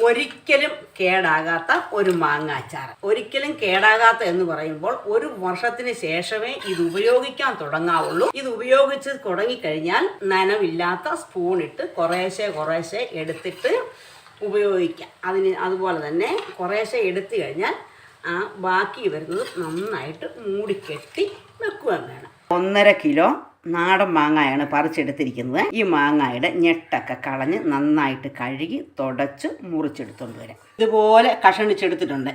ഒരിക്കലും കേടാകാത്ത ഒരു മാങ്ങ അച്ചാർ. ഒരിക്കലും കേടാകാത്ത എന്ന് പറയുമ്പോൾ ഒരു വർഷത്തിന് ശേഷമേ ഇത് ഉപയോഗിക്കാൻ തുടങ്ങാവുള്ളൂ. ഇത് ഉപയോഗിച്ച് തുടങ്ങിക്കഴിഞ്ഞാൽ നനവില്ലാത്ത സ്പൂൺ ഇട്ട് കുറേശ്ശെ കുറേശ്ശെ എടുത്തിട്ട് ഉപയോഗിക്കാം. അതിന് അതുപോലെ തന്നെ കുറേശ്ശെ എടുത്തു കഴിഞ്ഞാൽ ആ ബാക്കി വരുന്നത് നന്നായിട്ട് മൂടിക്കെട്ടി വെക്കുക വേണം. ഒന്നര കിലോ നാടൻ മാങ്ങയാണ് പറിച്ചെടുത്തിരിക്കുന്നത്. ഈ മാങ്ങയുടെ ഞെട്ടൊക്കെ കളഞ്ഞ് നന്നായിട്ട് കഴുകി തുടച്ച് മുറിച്ചെടുത്തുകൊണ്ട് വരാം. ഇതുപോലെ കഷണിച്ചെടുത്തിട്ടുണ്ട്.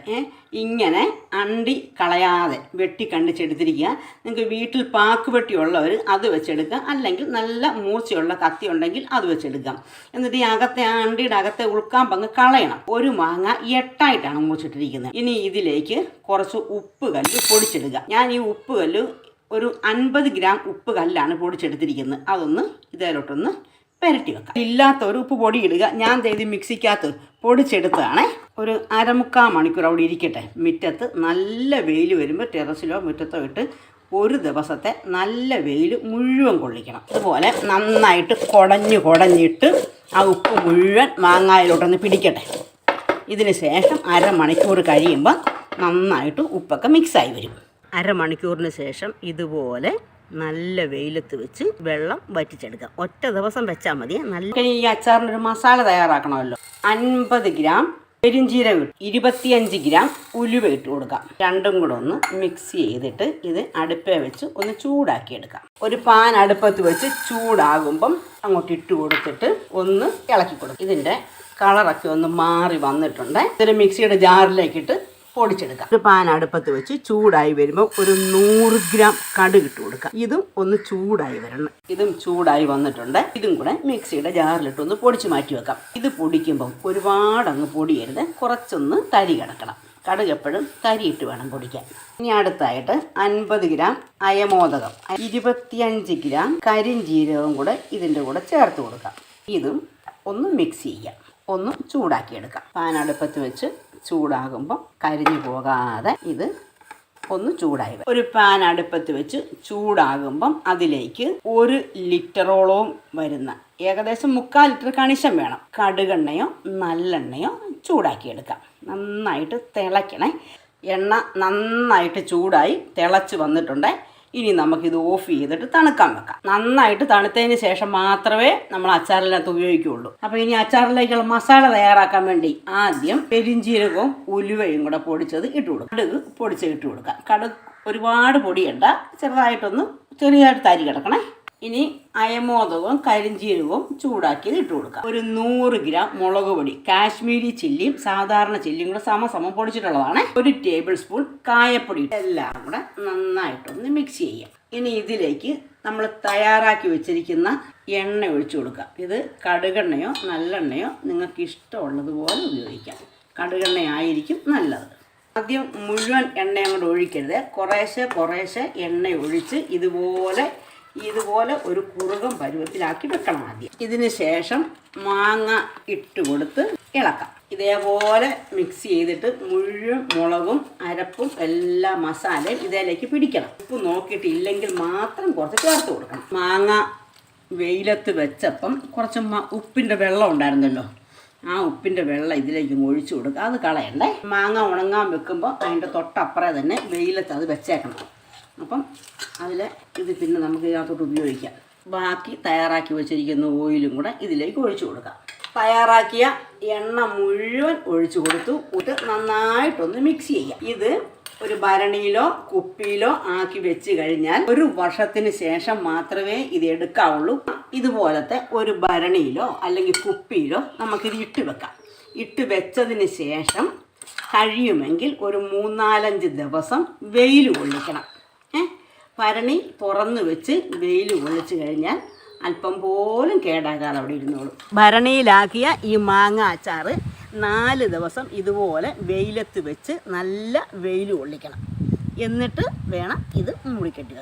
ഇങ്ങനെ അണ്ടി കളയാതെ വെട്ടി കണ്ടിച്ചെടുത്തിരിക്കുക. നിങ്ങൾക്ക് വീട്ടിൽ പാക്ക് വെട്ടിയുള്ളവർ അത് വെച്ചെടുക്കുക. അല്ലെങ്കിൽ നല്ല മൂർച്ചയുള്ള കത്തി ഉണ്ടെങ്കിൽ അത് വെച്ചെടുക്കാം എന്നിട്ട് ഈ അകത്തെ ആ അണ്ടിയുടെ അകത്തെ ഉൾക്കാൻ പങ്ക് കളയണം. ഒരു മാങ്ങ എട്ടായിട്ടാണ് മുറിച്ചിട്ടിരിക്കുന്നത്. ഇനി ഇതിലേക്ക് കുറച്ച് ഉപ്പ് കല്ല് പൊടിച്ചെടുക്കുക. ഞാൻ ഈ ഉപ്പ് കല്ല് ഒരു അൻപത് ഗ്രാം ഉപ്പ് കല്ലാണ് പൊടിച്ചെടുത്തിരിക്കുന്നത്. അതൊന്ന് ഇതേലോട്ടൊന്ന് പുരട്ടി വെക്കാം. ഇല്ലാത്ത ഒരു ഉപ്പ് പൊടി ഇടുക. ഞാൻ ചെയ്ത് മിക്സിക്കകത്ത് പൊടിച്ചെടുത്തതാണ്. ഒരു അരമുക്കാൽ മണിക്കൂർ അവിടെ ഇരിക്കട്ടെ. മുറ്റത്ത് നല്ല വെയിൽ വരുമ്പോൾ ടെറസിലോ മുറ്റത്തോ ഇട്ട് ഒരു ദിവസത്തെ നല്ല വെയിൽ മുഴുവൻ കൊള്ളിക്കണം. അതുപോലെ നന്നായിട്ട് കുടഞ്ഞ് കുടഞ്ഞിട്ട് ആ ഉപ്പ് മുഴുവൻ മാങ്ങായിലോട്ടൊന്ന് പിടിക്കട്ടെ. ഇതിന് ശേഷം അരമണിക്കൂർ കഴിയുമ്പോൾ നന്നായിട്ട് ഉപ്പൊക്കെ മിക്സായി വരും. അരമണിക്കൂറിന് ശേഷം ഇതുപോലെ നല്ല വെയിലത്ത് വെച്ച് വെള്ളം വറ്റിച്ചെടുക്കാം ഒറ്റ ദിവസം വെച്ചാൽ മതി. നല്ല ഈ അച്ചാറിനൊരു മസാല തയ്യാറാക്കണമല്ലോ. അൻപത് ഗ്രാം പെരിഞ്ചീരകം ഇട്ട് ഇരുപത്തിയഞ്ച് ഗ്രാം ഉലുവ ഇട്ട് കൊടുക്കാം. രണ്ടും കൂടെ ഒന്ന് മിക്സ് ചെയ്തിട്ട് ഇത് അടുപ്പേ വെച്ച് ഒന്ന് ചൂടാക്കി എടുക്കാം. ഒരു പാൻ അടുപ്പത്ത് വെച്ച് ചൂടാകുമ്പം അങ്ങോട്ട് ഇട്ട് കൊടുത്തിട്ട് ഒന്ന് ഇളക്കി കൊടുക്കും. ഇതിന്റെ കളറൊക്കെ ഒന്ന് മാറി വന്നിട്ടുണ്ട്. ഇതിൽ മിക്സിയുടെ ജാറിലേക്കിട്ട് പൊടിച്ചെടുക്കാം. ഒരു പാൻ അടുപ്പത്ത് വെച്ച് ചൂടായി വരുമ്പോൾ ഒരു നൂറ് ഗ്രാം കടുക് ഇട്ട് കൊടുക്കാം. ഇതും ഒന്ന് ചൂടായി വരണം. ഇതും ചൂടായി വന്നിട്ടുണ്ട്. ഇതും കൂടെ മിക്സിയുടെ ജാറിലിട്ട് ഒന്ന് പൊടിച്ച് മാറ്റി വെക്കാം. ഇത് പൊടിക്കുമ്പം ഒരുപാട് അങ്ങ് പൊടിയരുത്. കുറച്ചൊന്ന് തരി കിടക്കണം. കടുക് എപ്പോഴും തരിയിട്ട് വേണം പൊടിക്കാൻ. ഇനി അടുത്തായിട്ട് അൻപത് ഗ്രാം അയമോദകം ഇരുപത്തിയഞ്ച് ഗ്രാം കരിഞ്ജീരകവും കൂടെ ഇതിന്റെ കൂടെ ചേർത്ത് കൊടുക്കാം. ഇതും ഒന്ന് മിക്സ് ചെയ്യാം. ഒന്ന് ചൂടാക്കിയെടുക്കാം. പാൻ അടുപ്പത്ത് വെച്ച് ചൂടാകുമ്പോൾ കരിഞ്ഞു പോകാതെ ഇത് ഒന്ന് ചൂടായി. ഒരു പാൻ അടുപ്പത്ത് വെച്ച് ചൂടാകുമ്പം അതിലേക്ക് ഒരു ലിറ്ററോളവും വരുന്ന ഏകദേശം മുക്കാൽ ലിറ്റർ കണിശം വേണം. കടുകെണ്ണയോ നല്ലെണ്ണയോ ചൂടാക്കിയെടുക്കാം. നന്നായിട്ട് തിളയ്ക്കണേ. എണ്ണ നന്നായിട്ട് ചൂടായി തിളച്ച് വന്നിട്ടുണ്ട്. ഇനി നമുക്കിത് ഓഫ് ചെയ്തിട്ട് തണുക്കാൻ വെക്കാം. നന്നായിട്ട് തണുത്തതിന് ശേഷം മാത്രമേ നമ്മൾ അച്ചാറിനകത്ത് ഉപയോഗിക്കുകയുള്ളൂ അപ്പോൾ ഇനി അച്ചാറിലേക്കുള്ള മസാല തയ്യാറാക്കാൻ വേണ്ടി ആദ്യം പെരിഞ്ചീരകവും ഉലുവയും കൂടെ പൊടിച്ചത് ഇട്ട് കൊടുക്കും. കടുക് പൊടിച്ചത് ഇട്ട് കൊടുക്കാം. കടുക് ഒരുപാട് പൊടിയണ്ട. ചെറുതായിട്ടൊന്ന് ചെറിയതായിട്ട് തരി കിടക്കണേ. ഇനി അയമോദകവും കരിഞ്ചീരകവും ചൂടാക്കി ഇട്ട് കൊടുക്കുക ഒരു നൂറ് ഗ്രാം മുളക് പൊടി കാശ്മീരി ചില്ലിയും സാധാരണ ചില്ലിയും കൂടെ സമസമം പൊടിച്ചിട്ടുള്ളതാണ്. ഒരു ടേബിൾ സ്പൂൺ കായപ്പൊടി എല്ലാം കൂടെ നന്നായിട്ടൊന്ന് മിക്സ് ചെയ്യാം. ഇനി ഇതിലേക്ക് നമ്മൾ തയ്യാറാക്കി വെച്ചിരിക്കുന്ന എണ്ണ ഒഴിച്ചു കൊടുക്കാം. ഇത് കടുകെണ്ണയോ നല്ലെണ്ണയോ നിങ്ങൾക്ക് ഇഷ്ടമുള്ളതുപോലെ ഉപയോഗിക്കാം. കടുകെണ്ണയായിരിക്കും നല്ലത്. ആദ്യം മുഴുവൻ എണ്ണയും കൂടെ ഒഴിക്കരുത്. കുറേശ്ശെ കുറേശ്ശെ എണ്ണ ഒഴിച്ച് ഇതുപോലെ ഇതുപോലെ ഒരു കുറുകം പരുവത്തിലാക്കി വെക്കണം ആദ്യം. ഇതിന് ശേഷം മാങ്ങ ഇട്ട് കൊടുത്ത് ഇളക്കാം. ഇതേപോലെ മിക്സ് ചെയ്തിട്ട് മുഴുവൻ മുളകും അരപ്പും എല്ലാ മസാലയും ഇതിലേക്ക് പിടിക്കണം. ഉപ്പ് നോക്കിയിട്ട് ഇല്ലെങ്കിൽ മാത്രം കുറച്ച് ചേർത്ത് കൊടുക്കണം. മാങ്ങ വെയിലത്ത് വെച്ചപ്പം കുറച്ച് ഉപ്പിന്റെ വെള്ളം ഉണ്ടായിരുന്നല്ലോ. ആ ഉപ്പിന്റെ വെള്ളം ഇതിലേക്ക് ഒഴിച്ചു കൊടുക്കുക. അത് കളയണ്ടേ? മാങ്ങ ഉണങ്ങാൻ വെക്കുമ്പോൾ അതിന്റെ തൊട്ടപ്പുറേ തന്നെ വെയിലത്ത് അത് വെച്ചേക്കണം. അപ്പം അതിൽ ഇത് പിന്നെ നമുക്ക് ഇതിനകത്തോട്ട് ഉപയോഗിക്കാം. ബാക്കി തയ്യാറാക്കി വെച്ചിരിക്കുന്ന ഓയിലും കൂടെ ഇതിലേക്ക് ഒഴിച്ചു കൊടുക്കാം. തയ്യാറാക്കിയ എണ്ണ മുഴുവൻ ഒഴിച്ചു കൊടുത്തു. ഇത് നന്നായിട്ടൊന്ന് മിക്സ് ചെയ്യാം. ഇത് ഒരു ഭരണിയിലോ കുപ്പിയിലോ ആക്കി വെച്ച് കഴിഞ്ഞാൽ ഒരു വർഷത്തിന് ശേഷം മാത്രമേ ഇത് എടുക്കാവുള്ളൂ. ഇതുപോലത്തെ ഒരു ഭരണിയിലോ അല്ലെങ്കിൽ കുപ്പിയിലോ നമുക്കിത് ഇട്ട് വെക്കാം. ഇട്ട് വെച്ചതിന് ശേഷം കഴിയുമെങ്കിൽ ഒരു മൂന്നാലഞ്ച് ദിവസം വെയിൽ കൊള്ളിക്കണം. ഭരണി തുറന്ന് വെച്ച് വെയിൽ കൊള്ളിച്ച് കഴിഞ്ഞാൽ അല്പം പോലും കേടാകാതെ അവിടെ ഇരുന്നോളും. ഭരണിയിലാക്കിയ ഈ മാങ്ങ അച്ചാറ് നാല് ദിവസം ഇതുപോലെ വെയിലത്ത് വെച്ച് നല്ല വെയിൽ കൊള്ളിക്കണം. എന്നിട്ട് വേണം ഇത് മൂടിക്കെട്ടി വെക്കാൻ